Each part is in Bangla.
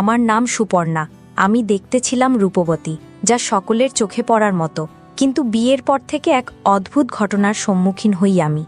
আমার নাম সুপর্ণা। আমি দেখতে ছিলাম রূপবতী, যা সকলের চোখে পড়ার মতো। কিন্তু বিয়ের পর থেকে এক অদ্ভুত ঘটনার সম্মুখীন হই আমি।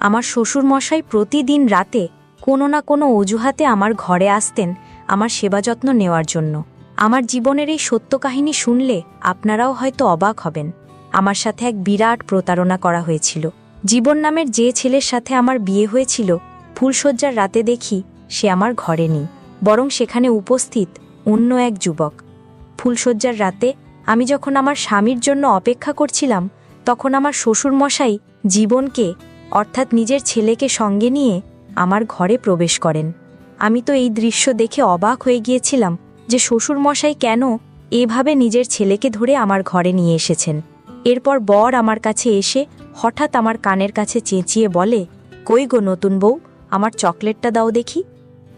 আমার শ্বশুরমশাই প্রতিদিন রাতে কোনো না কোনো অজুহাতে আমার ঘরে আসতেন আমার সেবা যত্ন নেওয়ার জন্য। আমার জীবনের এই সত্য কাহিনী শুনলে আপনারাও হয়তো অবাক হবেন। আমার সাথে এক বিরাট প্রতারণা করা হয়েছিল। জীবন নামের যে ছেলের সাথে আমার বিয়ে হয়েছিল, ফুলশয্যার রাতে দেখি সে আমার ঘরে নেই। বরং সেখানে উপস্থিত অন্য এক যুবক। ফুলশয্যার রাতে আমি যখন আমার স্বামীর জন্য অপেক্ষা করছিলাম, তখন আমার শ্বশুরমশাই জীবনকে, অর্থাৎ নিজের ছেলেকে সঙ্গে নিয়ে আমার ঘরে প্রবেশ করেন। আমি তো এই দৃশ্য দেখে অবাক হয়ে গিয়েছিলাম যে শ্বশুরমশাই কেন এভাবে নিজের ছেলেকে ধরে আমার ঘরে নিয়ে এসেছেন। এরপর বর আমার কাছে এসে হঠাৎ আমার কানের কাছে চেঁচিয়ে বলে, কই গো নতুন বউ, আমার চকলেটটা দাও দেখি।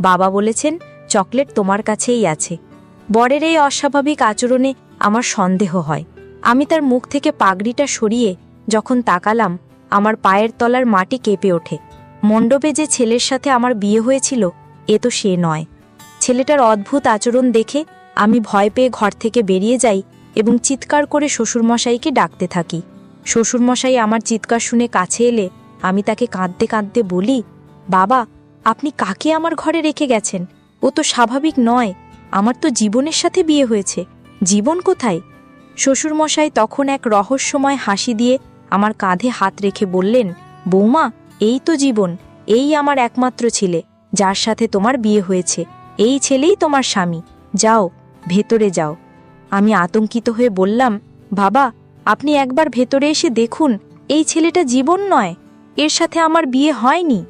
বাবা বলেছেন চকলেট তোমার কাছেই আছে। বরের এই অস্বাভাবিক আচরণে আমার সন্দেহ হয়। আমি তার মুখ থেকে পাগড়িটা সরিয়ে যখন তাকালাম, আমার পায়ের তলার মাটি কেঁপে ওঠে। মণ্ডপে যে ছেলের সাথে আমার বিয়ে হয়েছিল, এ তো সে নয়। ছেলেটার অদ্ভুত আচরণ দেখে আমি ভয় পেয়ে ঘর থেকে বেরিয়ে যাই এবং চিৎকার করে শ্বশুরমশাইকে ডাকতে থাকি। শ্বশুরমশাই আমার চিৎকার শুনে কাছে এলে আমি তাকে কাঁদতে কাঁদতে বলি, বাবা, আপনি কাকে আমার ঘরে রেখে গেছেন? ও তো স্বাভাবিক নয়, আমার তো জীবনের সাথে বিয়ে হয়েছে, জীবন কোথায়? শ্বশুরমশাই তখন এক রহস্যময় হাসি দিয়ে আমার কাঁধে হাত রেখে বললেন, বৌমা, এই তো জীবন, এই আমার একমাত্র ছেলে, যার সাথে তোমার বিয়ে হয়েছে, এই ছেলেই তোমার স্বামী, যাও, ভেতরে যাও। আমি আতঙ্কিত হয়ে বললাম, বাবা, আপনি একবার ভেতরে এসে দেখুন, এই ছেলেটা জীবন নয়, এর সাথে আমার বিয়ে হয়নি।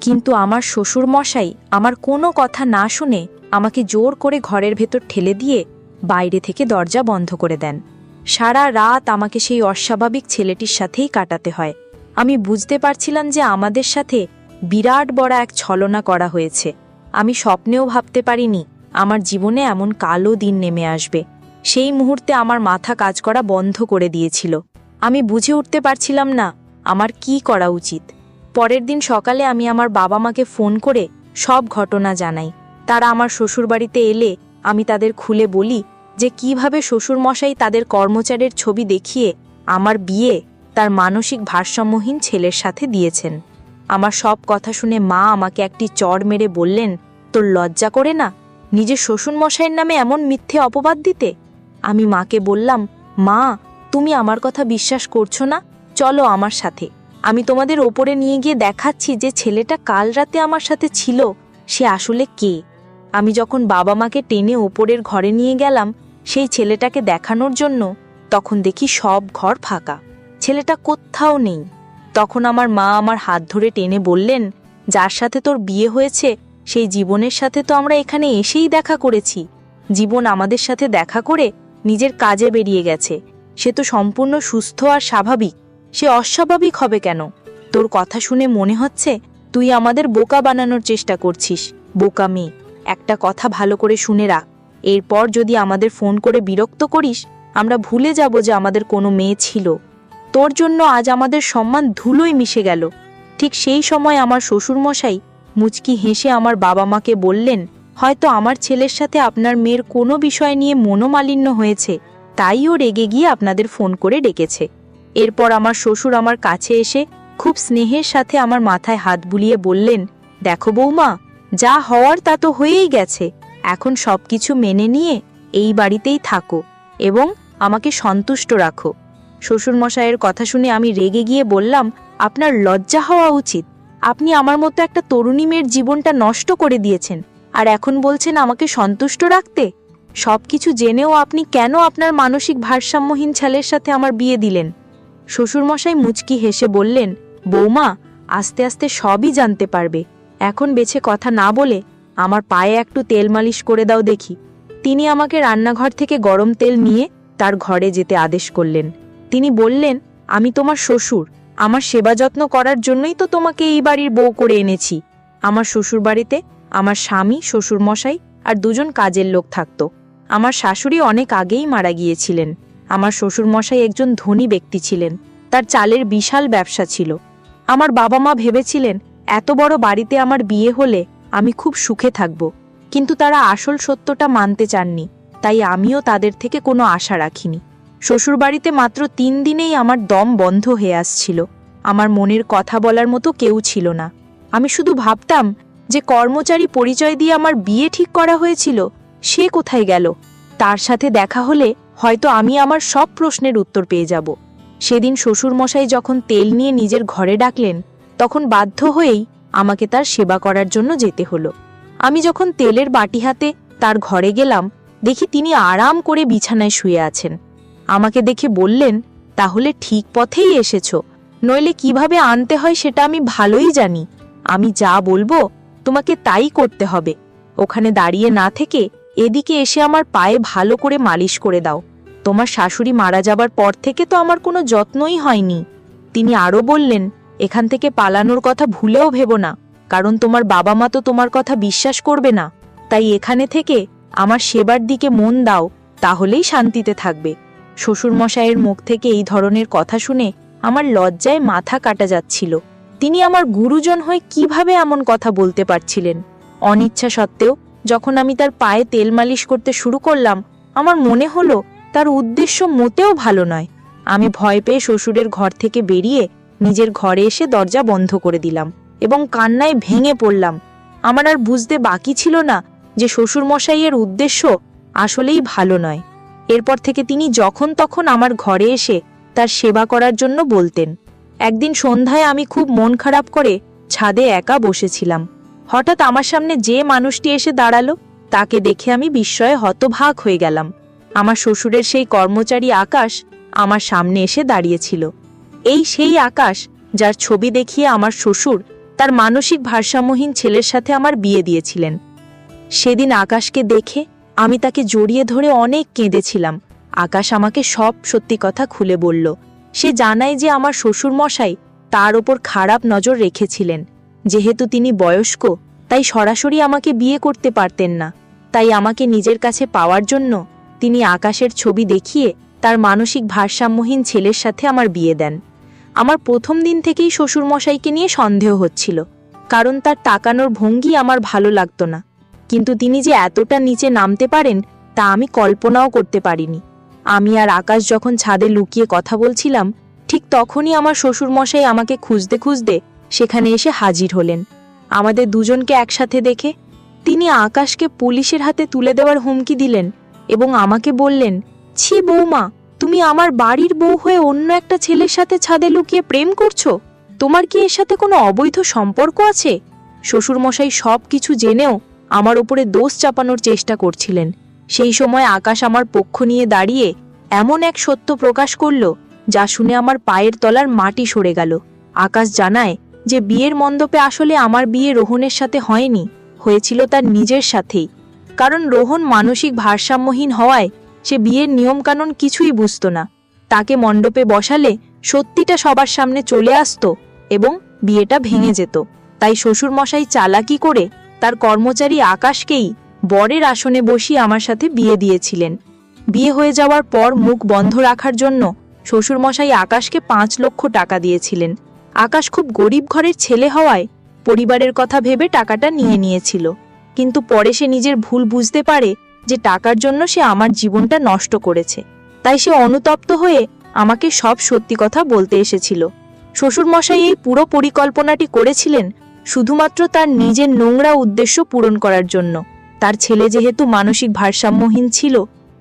কিন্তু আমার শ্বশুর মশাই আমার কোনো কথা না শুনে আমাকে জোর করে ঘরের ভেতর ঠেলে দিয়ে বাইরে থেকে দরজা বন্ধ করে দেন। সারা রাত আমাকে সেই অস্বাভাবিক ছেলেটির সাথেই কাটাতে হয়। আমি বুঝতে পারছিলাম যে আমাদের সাথে বিরাট বড় এক ছলনা করা হয়েছে। আমি স্বপ্নেও ভাবতে পারিনি আমার জীবনে এমন কালো দিন নেমে আসবে। সেই মুহূর্তে আমার মাথা কাজ করা বন্ধ করে দিয়েছিল। আমি বুঝে উঠতে পারছিলাম না আমার কি করা উচিত। পরের দিন সকালে আমি আমার বাবা মাকে ফোন করে সব ঘটনা জানাই। তারা আমার শ্বশুরবাড়িতে এলে আমি তাদের খুলে বলি যে কীভাবে শ্বশুরমশাই তাদের কর্মচারীর ছবি দেখিয়ে আমার বিয়ে তার মানসিক ভারসাম্যহীন ছেলের সাথে দিয়েছেন। আমার সব কথা শুনে মা আমাকে একটি চড় মেরে বললেন, তোর লজ্জা করে না? নিজের শ্বশুরমশাইয়ের নামে এমন মিথ্যে অপবাদ দিতে? আমি মাকে বললাম, মা, তুমি আমার কথা বিশ্বাস করছ না? চলো আমার সাথে। আমি তোমাদের ওপরে নিয়ে গিয়ে দেখাচ্ছি যে ছেলেটা কাল রাতে আমার সাথে ছিল, সে আসলে কে? আমি যখন বাবা মাকে টেনে ওপরের ঘরে নিয়ে গেলাম সেই ছেলেটাকে দেখানোর জন্য, তখন দেখি সব ঘর ফাঁকা। ছেলেটা কোথাও নেই। তখন আমার মা আমার হাত ধরে টেনে বললেন, যার সাথে তোর বিয়ে হয়েছে, সেই জীবনের সাথে তো আমরা এখানে এসেই দেখা করেছি। জীবন আমাদের সাথে দেখা করে নিজের কাজে বেরিয়ে গেছে। সে তো সম্পূর্ণ সুস্থ আর স্বাভাবিক। সে অস্বাভাবিক হবে কেন? তোর কথা শুনে মনে হচ্ছে তুই আমাদের বোকা বানানোর চেষ্টা করছিস। বোকা মেয়ে, একটা কথা ভালো করে শুনে রাখ। এরপর যদি আমাদের ফোন করে বিরক্ত করিস, আমরা ভুলে যাব যে আমাদের কোনো মেয়ে ছিল। তোর জন্য আজ আমাদের সম্মান ধুলোই মিশে গেল। ঠিক সেই সময় আমার শ্বশুরমশাই মুচকি হেসে আমার বাবা মাকে বললেন, হয়তো আমার ছেলের সাথে আপনার মেয়ের কোনো বিষয় নিয়ে মনোমালিন্য হয়েছে। তাই ও রেগে গিয়ে আপনাদের ফোন করে ডেকেছে। এরপর আমার শ্বশুর আমার কাছে এসে খুব স্নেহের সাথে আমার মাথায় হাত বুলিয়ে বললেন, দেখো বৌমা, যা হওয়ার তা তো হয়েই গেছে। এখন সব কিছু মেনে নিয়ে এই বাড়িতেই থাকো এবং আমাকে সন্তুষ্ট রাখো। শ্বশুরমশাইয়ের কথা শুনে আমি রেগে গিয়ে বললাম, আপনার লজ্জা হওয়া উচিত। আপনি আমার মতো একটা তরুণী মেয়ের জীবনটা নষ্ট করে দিয়েছেন আর এখন বলছেন আমাকে সন্তুষ্ট রাখতে? সব কিছু জেনেও আপনি কেন আপনার মানসিক ভারসাম্যহীন ছেলের সাথে আমার বিয়ে দিলেন? শ্বশুরমশাই মুচকি হেসে বললেন, বৌমা, আস্তে আস্তে সবই জানতে পারবে। এখন বেছে কথা না বলে আমার পায়ে একটু তেল মালিশ করে দাও দেখি। তিনি আমাকে রান্নাঘর থেকে গরম তেল নিয়ে তার ঘরে যেতে আদেশ করলেন। তিনি বললেন, আমি তোমার শ্বশুর। আমার সেবা যত্ন করার জন্যই তো তোমাকে এই বাড়ির বউ করে এনেছি। আমার শ্বশুর বাড়িতে আমার স্বামী, শ্বশুরমশাই আর দুজন কাজের লোক থাকত। আমার শাশুড়ি অনেক আগেই মারা গিয়েছিলেন। আমার শ্বশুরমশাই একজন ধনী ব্যক্তি ছিলেন। তার চালের বিশাল ব্যবসা ছিল। আমার বাবা মা ভেবেছিলেন, এত বড় বাড়িতে আমার বিয়ে হলে আমি খুব সুখে থাকব। কিন্তু তারা আসল সত্যটা মানতে চাননি, তাই আমিও তাদের থেকে কোনো আশা রাখিনি। শ্বশুরবাড়িতে মাত্র তিন দিনেই আমার দম বন্ধ হয়ে আসছিল। আমার মনের কথা বলার মতো কেউ ছিল না। আমি শুধু ভাবতাম যে কর্মচারী পরিচয় দিয়ে আমার বিয়ে ঠিক করা হয়েছিল, সে কোথায় গেল? তার সাথে দেখা হলে হয়তো আমি আমার সব প্রশ্নের উত্তর পেয়ে যাব। সেদিন শ্বশুরমশাই যখন তেল নিয়ে নিজের ঘরে ডাকলেন, তখন বাধ্য হয়েই আমাকে তার সেবা করার জন্য যেতে হলো। আমি যখন তেলের বাটি হাতে তার ঘরে গেলাম, দেখি তিনি আরাম করে বিছানায় শুয়ে আছেন। আমাকে দেখে বললেন, তাহলে ঠিক পথেই এসেছ, নইলে কীভাবে আনতে হয় সেটা আমি ভালোই জানি। আমি যা বলব, তোমাকে তাই করতে হবে। ওখানে দাঁড়িয়ে না থেকে এদিকে এসে আমার পায়ে ভালো করে মালিশ করে দাও। তোমার শাশুড়ি মারা যাবার পর থেকে তো আমার কোনো যত্নই হয়নি। তিনি আরও বললেন, এখান থেকে পালানোর কথা ভুলেও ভেবো না, কারণ তোমার বাবা মা তো তোমার কথা বিশ্বাস করবে না। তাই এখানে থেকে আমার সেবার দিকে মন দাও, তাহলেই শান্তিতে থাকবে। শ্বশুরমশাইয়ের মুখ থেকে এই ধরনের কথা শুনে আমার লজ্জায় মাথা কাটা যাচ্ছিল। তিনি আমার গুরুজন হয়ে কীভাবে এমন কথা বলতে পারছিলেন? অনিচ্ছা সত্ত্বেও যখন আমি তার পায়ে তেল মালিশ করতে শুরু করলাম, আমার মনে হলো তার উদ্দেশ্য মোটেও ভালো নয়। আমি ভয় পেয়ে শ্বশুরের ঘর থেকে বেরিয়ে নিজের ঘরে এসে দরজা বন্ধ করে দিলাম এবং কান্নায় ভেঙে পড়লাম। আমার আর বুঝতে বাকি ছিল না যে শ্বশুরমশাইয়ের উদ্দেশ্য আসলেই ভালো নয়। এরপর থেকে তিনি যখন তখন আমার ঘরে এসে তার সেবা করার জন্য বলতেন। একদিন সন্ধ্যায় আমি খুব মন খারাপ করে ছাদে একা বসেছিলাম। হঠাৎ আমার সামনে যে মানুষটি এসে দাঁড়াল, তাকে দেখে আমি বিস্ময়ে হতভাগ হয়ে গেলাম। আমার শ্বশুরের সেই কর্মচারী আকাশ আমার সামনে এসে দাঁড়িয়েছিল। এই সেই আকাশ যার ছবি দেখিয়ে আমার শ্বশুর তার মানসিক ভারসাম্যহীন ছেলের সাথে আমার বিয়ে দিয়েছিলেন। সেদিন আকাশকে দেখে আমি তাকে জড়িয়ে ধরে অনেক কেঁদেছিলাম। আকাশ আমাকে সব সত্যি কথা খুলে বলল। সে জানায় যে আমার শ্বশুরমশাই তার ওপর খারাপ নজর রেখেছিলেন। যেহেতু তিনি বয়স্ক, তাই সরাসরি আমাকে বিয়ে করতে পারতেন না। তাই আমাকে নিজের কাছে পাওয়ার জন্য তিনি আকাশের ছবি দেখিয়ে তার মানসিক ভারসাম্যহীন ছেলের সাথে আমার বিয়ে দেন। আমার প্রথম দিন থেকেই শ্বশুরমশাইকে নিয়ে সন্দেহ হচ্ছিল, কারণ তার তাকানোর ভঙ্গি আমার ভালো লাগতো না। কিন্তু তিনি যে এতটা নিচে নামতে পারেন, তা আমি কল্পনাও করতে পারিনি। আমি আর আকাশ যখন ছাদে লুকিয়ে কথা বলছিলাম, ঠিক তখনই আমার শ্বশুরমশাই আমাকে খুঁজতে খুঁজতে সেখানে এসে হাজির হলেন। আমাদের দুজনকে একসাথে দেখে তিনি আকাশকে পুলিশের হাতে তুলে দেওয়ার হুমকি দিলেন এবং আমাকে বললেন, ছি বৌমা, তুমি আমার বাড়ির বউ হয়ে অন্য একটা ছেলের সাথে ছাদে লুকিয়ে প্রেম করছ? তোমার কি এর সাথে কোনো অবৈধ সম্পর্ক আছে? শ্বশুরমশাই সব কিছু জেনেও আমার উপরে দোষ চাপানোর চেষ্টা করছিলেন। সেই সময় আকাশ আমার পক্ষ নিয়ে দাঁড়িয়ে এমন এক সত্য প্রকাশ করল, যা শুনে আমার পায়ের তলার মাটি সরে গেল। আকাশ জানায় যে বিয়ের মণ্ডপে আসলে আমার বিয়ে রোহনের সাথে হয়নি, হয়েছিল তার নিজের সাথেই। কারণ রোহন মানসিক ভারসাম্যহীন হওয়ায় সে বিয়ের নিয়মকানুন কিছুই বুঝত না। তাকে মণ্ডপে বসালে সত্যিটা সবার সামনে চলে আসতো এবং বিয়েটা ভেঙে যেত। তাই শ্বশুরমশাই চালাকি করে তার কর্মচারী আকাশকেই বরের আসনে বসিয়ে আমার সাথে বিয়ে দিয়েছিলেন। বিয়ে হয়ে যাওয়ার পর মুখ বন্ধ রাখার জন্য শ্বশুরমশাই আকাশকে পাঁচ লক্ষ টাকা দিয়েছিলেন। আকাশ খুব গরিব ঘরের ছেলে হওয়ায় পরিবারের কথা ভেবে টাকাটা নিয়ে নিয়েছিল। কিন্তু পরে সে নিজের ভুল বুঝতে পারে যে টাকার জন্য সে আমার জীবনটা নষ্ট করেছে। তাই সে অনুতপ্ত হয়ে আমাকে সব সত্যি কথা বলতে এসেছিল। শ্বশুরমশাই এই পুরো পরিকল্পনাটি করেছিলেন শুধুমাত্র তার নিজের নোংরা উদ্দেশ্য পূরণ করার জন্য। তার ছেলে যেহেতু মানসিক ভারসাম্যহীন ছিল,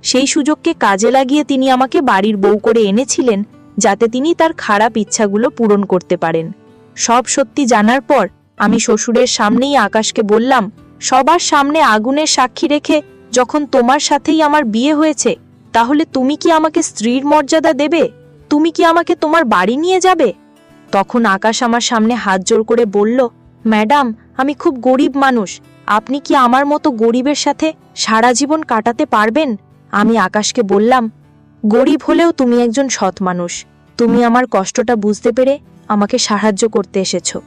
সেই সুযোগকে কাজে লাগিয়ে তিনি আমাকে বাড়ির বউ করে এনেছিলেন যাতে তিনি তার খারাপ ইচ্ছাগুলো পূরণ করতে পারেন। সব সত্যি জানার পর আমি শ্বশুরের সামনেই আকাশকে বললাম, সবার সামনে আগুনের সাক্ষী রেখে যখন তোমার সাথেই আমার বিয়ে হয়েছে, তাহলে তুমি কি আমাকে স্ত্রীর মর্যাদা দেবে? তুমি কি আমাকে তোমার বাড়ি নিয়ে যাবে? তখন আকাশ আমার সামনে হাত জোর করে বলল, ম্যাডাম, আমি খুব গরিব মানুষ, আপনি কি আমার মতো গরিবের সাথে সারা জীবন কাটাতে পারবেন? আমি আকাশকে বললাম গরিব হলেও তুমি একজন সৎ মানুষ। তুমি আমার কষ্টটা বুঝতে পেরে আমাকে সাহায্য করতে এসেছ।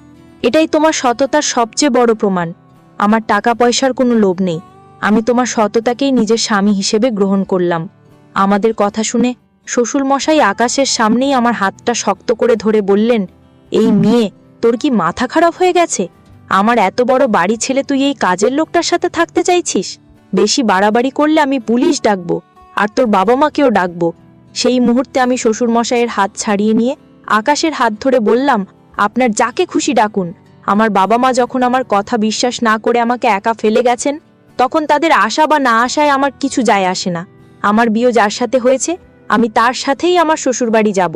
এটাই তোমার সততার সবচেয়ে বড় প্রমাণ। আমার টাকা পয়সার কোনো লোভ নেই। আমি তোমার সততাকেই নিজের স্বামী হিসেবে গ্রহণ করলাম। আমাদের কথা শুনে শ্বশুর মশাই আকাশের সামনেই আমার হাতটা শক্ত করে ধরে বললেন, এই মেয়ে, তোর কি মাথা খারাপ হয়ে গেছে? আমার এত বড় বাড়ি ছেলে তুই এই কাজের লোকটার সাথে থাকতে চাইছিস? বেশি বাড়াবাড়ি করলে আমি পুলিশ ডাকবো। আর তোর বাবা মাকেও ডাকবো। সেই মুহূর্তে আমি শ্বশুরমশাইয়ের হাত ছাড়িয়ে নিয়ে আকাশের হাত ধরে বললাম, আপনার যাকে খুশি ডাকুন। আমার বাবা মা যখন আমার কথা বিশ্বাস না করে আমাকে একা ফেলে গেছেন, তখন তাদের আশা বা না আশায় আমার কিছু যায় আসে না। আমার বিয়ে যার সাথে হয়েছে, আমি তার সাথেই আমার শ্বশুরবাড়ি যাব।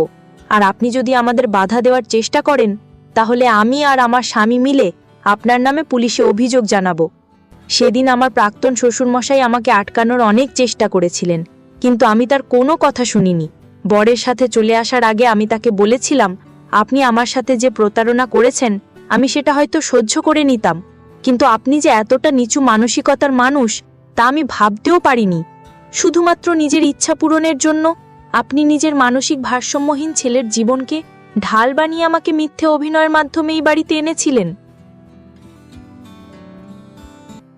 আর আপনি যদি আমাদের বাধা দেওয়ার চেষ্টা করেন, তাহলে আমি আর আমার স্বামী মিলে আপনার নামে পুলিশে অভিযোগ জানাব। সেদিন আমার প্রাক্তন শ্বশুরমশাই আমাকে আটকানোর অনেক চেষ্টা করেছিলেন। কিন্তু আমি তার কোনো কথা শুনিনি। বরের সাথে চলে আসার আগে আমি তাকে বলেছিলাম, আপনি আমার সাথে যে প্রতারণা করেছেন, আমি সেটা হয়তো সহ্য করে নিতাম। কিন্তু আপনি যে এতটা নিচু মানসিকতার মানুষ, তা আমি ভাবতেও পারিনি। শুধুমাত্র নিজের ইচ্ছা পূরণের জন্য আপনি নিজের মানসিক ভারসাম্যহীন ছেলের জীবনকে ঢাল বানিয়ে আমাকে মিথ্যে অভিনয়ের মাধ্যমে এই বাড়িতে এনেছিলেন।